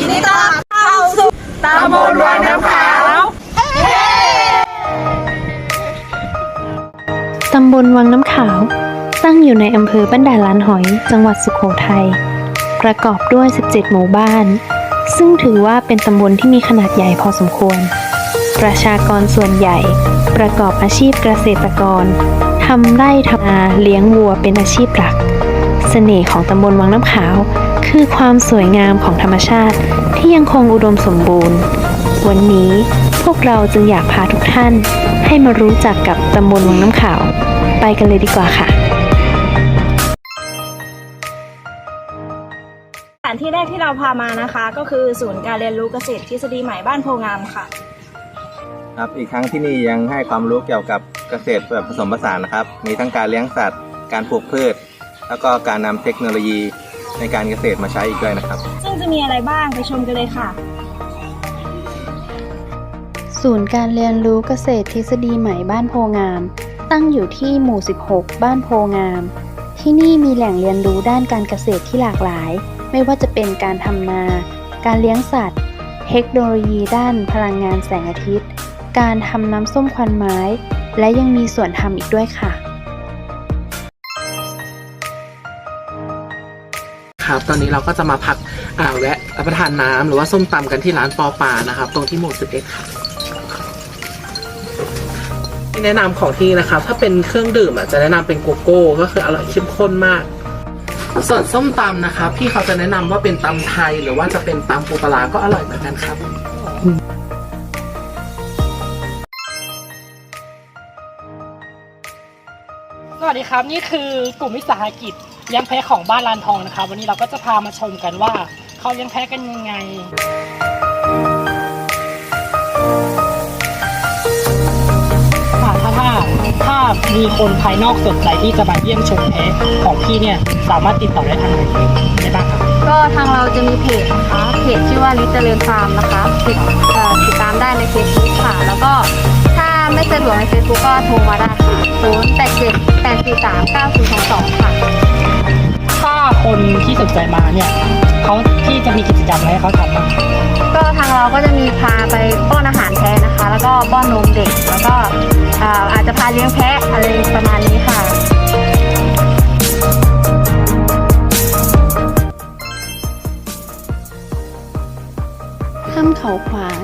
ยินดีต้อนรับเข้าสู่ตำบลวังน้ำขาวตำบลวังน้ำขาว ตั้งอยู่ในอำเภอบ้านด่านลานหอย จังหวัดสุโขทัย ประกอบด้วย 17 หมู่บ้าน ซึ่งถือว่าเป็นตำบลที่มีขนาดใหญ่พอสมควร ประชากรส่วนใหญ่ ประกอบอาชีพเกษตรกรทำไร่ทำนาเลี้ยงวัวเป็นอาชีพหลัก เสน่ห์ของตำบลวังน้ำขาว คือความสวยงามของธรรมชาติที่ยังคงอุดมสมบูรณ์ วันนี้พวกเราจึงอยากพาทุกท่าน ให้มารู้จักกับตำบลวังน้ำขาว ไปกันเลยดีกว่าค่ะ สถานที่แรกที่เราพามานะคะ ก็คือศูนย์การเรียนรู้เกษตรทฤษฎีใหม่บ้านโพงามค่ะ ครับอีกครั้งที่นี่ยังให้ความรู้เกี่ยวกับเกษตรแบบผสมผสานนะครับ มีทั้งการเลี้ยงสัตว์ การปลูกพืช แล้วก็การนำเทคโนโลยี ในการเกษตรมาใช้อีกด้วยนะครับ ซึ่งจะมีอะไรบ้างไปชมกันเลยค่ะ ศูนย์การเรียนรู้เกษตรทฤษฎีใหม่บ้านโพงาม ตั้งอยู่ที่หมู่ 16 บ้านโพงาม ที่นี่มีแหล่งเรียนรู้ด้านการเกษตรที่หลากหลาย ไม่ว่าจะเป็นการทำนา การเลี้ยงสัตว์ เทคโนโลยีด้านพลังงานแสงอาทิตย์ การทำน้ำส้มควันไม้ และยังมีส่วนทำอีกด้วยค่ะ ครับ ตอนนี้เราก็จะมาพักอ่าแวะรับประทานน้ำหรือว่าส้มตำกันที่ร้านปอปานะครับ ตรงที่หมู่11ค่ะแนะนำของที่นะครับ ถ้าเป็นเครื่องดื่มอะจะแนะนำเป็นโกโก้ก็คืออร่อยเข้มข้นมาก ส่วนส้มตำนะคะพี่เขาจะแนะนำว่าเป็นตำไทยหรือว่าจะเป็นตำปูปลาร้าก็อร่อยเหมือนกันครับ วัสดีครับ นี่คือกลุ่มวิสาหกิจเลี้ยงแพะของบ้านลานทองนะครับวันนี้เราก็จะพามาชมกันว่าเขาเลี้ยงแพะกันยังไงค่ะถ้าถ้าถ้ามีคนภายนอกสนใจที่จะมาเยี่ยมชมแพะของพี่เนี่ย สามารถติดต่อได้ทางไหนได้บ้างครับก็ทางเราจะมีเพจนะคะเพจชื่อว่าลิตเจริญฟาร์มนะคะติดเอ่อติดตามได้ในเฟซบุ๊กค่ะ แล้วก็ ดวกในเฟซบุ๊กก็โทรมาได้ค่ะ0 8 7 8 4 3 9 0 2 2ค่ะ ถ้าคนที่สนใจมาเนี่ยเขาที่จะมีกิจกรรมอะไรให้เขาทำบ้างก็ทางเราก็จะมีพาไปป้อนอาหารแพะนะคะ แล้วก็ป้อนนมเด็ก แล้วก็เอ่ออาจจะพาเลี้ยงแพะอะไรประมาณนี้ค่ะ ถ้ำเขาขวาง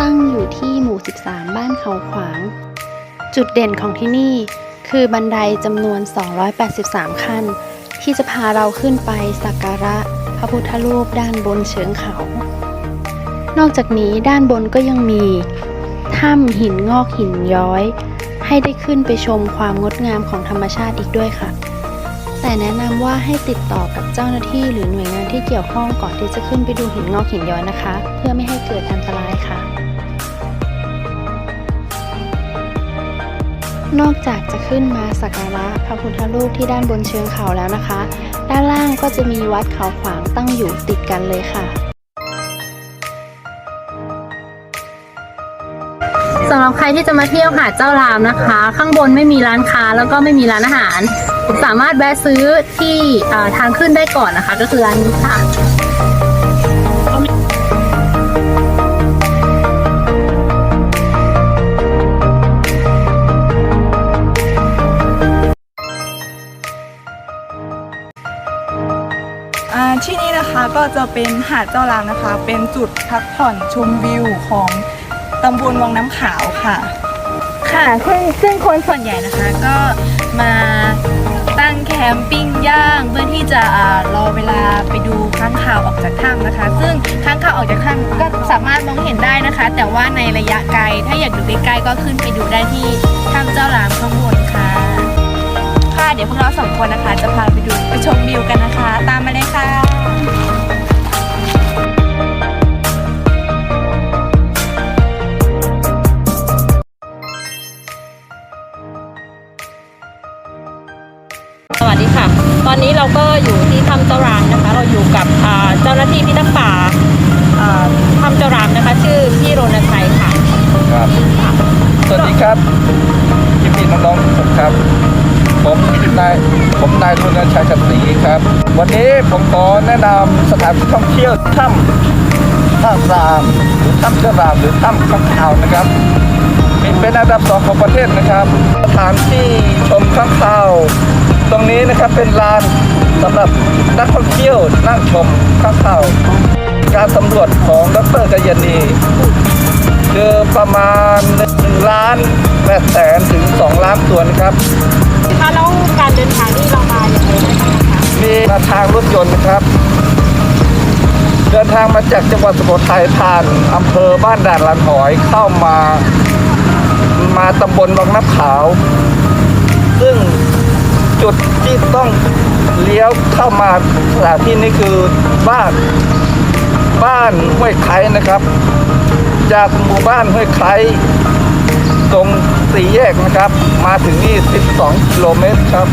ตั้งอยู่ที่หมู่ 13 บ้านเขาขวาง จุดเด่นของที่นี่คือบันไดจำนวน 283 ขั้น ที่จะพาเราขึ้นไปสักการะพระพุทธรูปด้านบนเชิงเขา นอกจากนี้ด้านบนก็ยังมีถ้ำหินงอกหินย้อย ให้ได้ขึ้นไปชมความงดงามของธรรมชาติอีกด้วยค่ะ แต่แนะนำว่าให้ติดต่อกับเจ้าหน้าที่หรือหน่วยงานที่เกี่ยวข้องก่อนที่จะขึ้นไปดูหินงอกหินย้อยนะคะ เพื่อไม่ให้เกิดอันตรายค่ะ นอกจากจะขึ้นมาสักการะพระพุทธรูปที่ด้านบนเชิงเขาแล้วนะคะ ด้านล่างก็จะมีวัดเขาขวางตั้งอยู่ติดกันเลยค่ะสำหรับใครที่จะมาเที่ยวหาดเจ้ารามนะคะ ข้างบนไม่มีร้านค้าแล้วก็ไม่มีร้านอาหาร สามารถแวะซื้อที่ทางขึ้นได้ก่อนนะคะ ก็คือร้านนี้ค่ะ ก็จะเป็นหาดเจ้าลามนะคะ เป็นจุดพักผ่อนชมวิวของตำบลวังน้ำขาวค่ะ ค่ะซึ่งซึ่งคนส่วนใหญ่นะคะก็มาตั้งแคมปิ้งย่างเพื่อที่จะอ่ารอเวลาไปดูค้างคาวออกจากถ้ำนะคะ ซึ่งค้างคาวออกจากถ้ำก็สามารถมองเห็นได้นะคะ แต่ว่าในระยะไกลถ้าอยากดูใกล้ๆก็ขึ้นไปดูได้ที่ถ้ำเจ้าลามข้างบนค่ะ ค่ะเดี๋ยวพวกเราสองคนนะคะ จะพาไปดูไปชมวิวกันนะคะ ตามมาเลยค่ะ อนนี้เราก็อยู่ที่ถ้ำเจ้ารางนะคะ เราอยู่กับเจ้าหน้าที่พิทักษ์ป่าถ้ำเจ้ารางนะคะ ชื่อพี่โรณชัยค่ะครับสวัสดีครับพี่พี่น้องๆทุกคนครับ ผมนายผมนายรุณชัยชัตรีครับ วันนี้ผมขอแนะนำสถานที่ท่องเที่ยวถ้ำท่ารามหรือถ้ำเจ้ารามหรือถ้ำข้างคาวนะครับมีเป็นอันดับสองของประเทศนะครับ สถานที่ชมข้างคาว ตรงนี้นะครับเป็นลานสำหรับนักท่องเที่ยวนั่งชมข้างคาวการสำรวจของดรกยนีคือประมาณ1ล้าน8แสนถึง 2 ล้านตัวนะครับค่ะแล้วการเดินทางที่เรามาอย่างไรบ้างคะมีมาทางรถยนต์นะครับ เดินทางมาจากจังหวัดสุโขทัยผ่านอำเภอบ้านด่านลันหอยเข้ามา มาตำบลบางน้ำขาว ซึ่ง จุดที่ต้องเลี้ยวเข้ามาสถานที่นี้คือบ้านบ้านห้วยไคร้นะครับ จากหมู่บ้านห้วยไคร้ตรงสี่แยกนะครับ มาถึงนี่ 12 กิโลเมตรครับ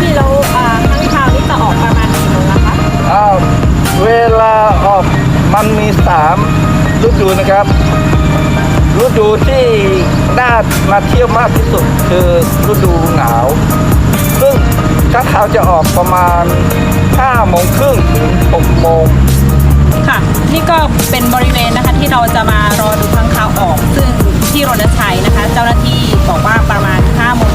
พี่แล้วอ่าข้างคาวนี่จะออกประมาณกี่โมงนะคะอ้าวเวลาออกมันมีสามฤดูนะครับ ฤดูที่น่ามาเที่ยวมากที่สุดคือฤดูหนาวซึ่ง ข้างขาวจะออกประมาณ5โมงครึ่งถึง6โมงค่ะ นี่ก็เป็นบริเวณนะคะที่เราจะมารอดูข้างข่าวออก ซึ่งที่รณชัยนะคะ เจ้าหน้าที่บอกว่าประมาณ5โมง